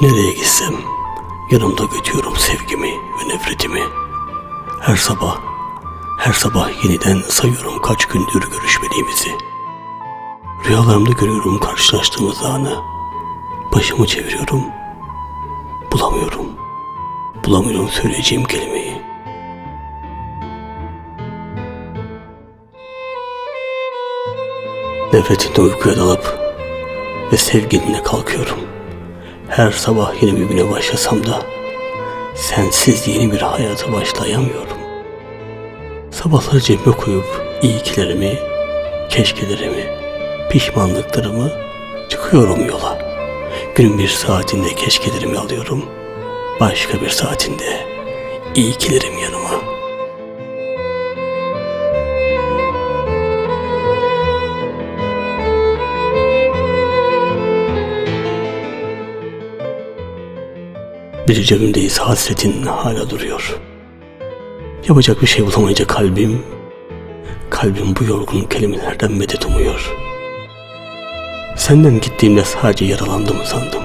Nereye gitsem yanımda götürüyorum sevgimi ve nefretimi. Her sabah, her sabah yeniden sayıyorum kaç gündür görüşmediğimizi. Rüyalarımda görüyorum karşılaştığımız anı. Başımı çeviriyorum. Bulamıyorum. Bulamıyorum söyleyeceğim kelimeyi. Nefretinle uykuya dalıp ve sevgilinle kalkıyorum. Her sabah yeni bir güne başlasam da sensiz yeni bir hayata başlayamıyorum. Sabahları cebime koyup iyikilerimi, keşkelerimi, pişmanlıklarımı çıkıyorum yola. Günün bir saatinde keşkelerimi alıyorum. Başka bir saatinde iyikilerim yanıma. Bir cebimdeyiz hasretin hala duruyor. Yapacak bir şey bulamayınca kalbim, kalbim bu yorgun kelimelerden medet umuyor. Senden gittiğimde sadece yaralandım sandım.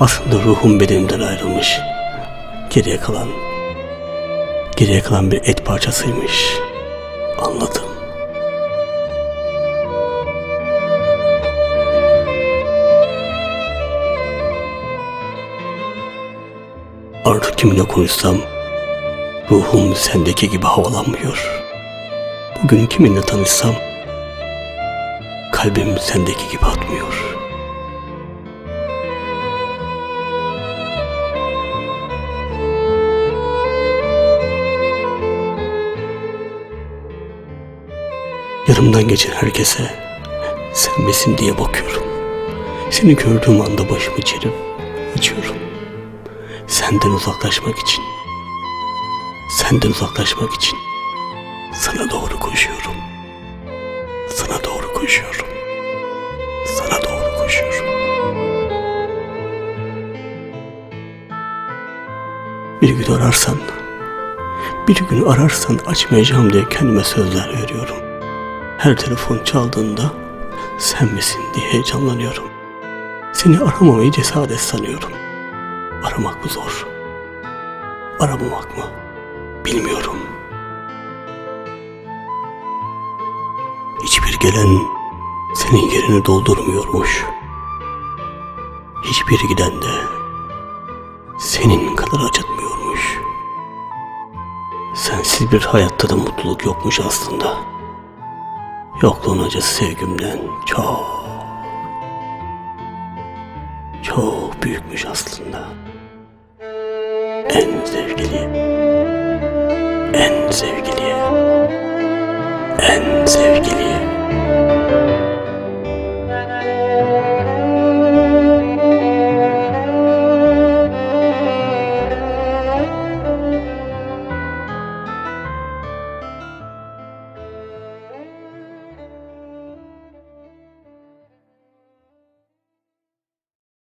Aslında ruhum bedenimden ayrılmış. Geriye kalan, geriye kalan bir et parçasıymış. Anladım. Kiminle konuşsam ruhum sendeki gibi havalanmıyor. Bugün kiminle tanışsam kalbim sendeki gibi atmıyor. Yanımdan geçen herkese sen misin diye bakıyorum. Seni gördüğüm anda başımı çelip açıyorum. Senden uzaklaşmak için. Senden uzaklaşmak için. Sana doğru koşuyorum. Sana doğru koşuyorum. Sana doğru koşuyorum. Bir gün ararsan, bir gün ararsan açmayacağım diye kendime sözler veriyorum. Her telefon çaldığında sen misin diye heyecanlanıyorum. Seni aramamayı cesaret sanıyorum. Aramak mı zor? Aramamak mı? Bilmiyorum. Hiçbir gelen senin yerini doldurmuyormuş. Hiçbir giden de senin kadar acıtmıyormuş. Sensiz bir hayatta da mutluluk yokmuş aslında. Yokluğun acısı sevgimden çok, çok büyükmüş aslında. En sevgili, en sevgili, en sevgili.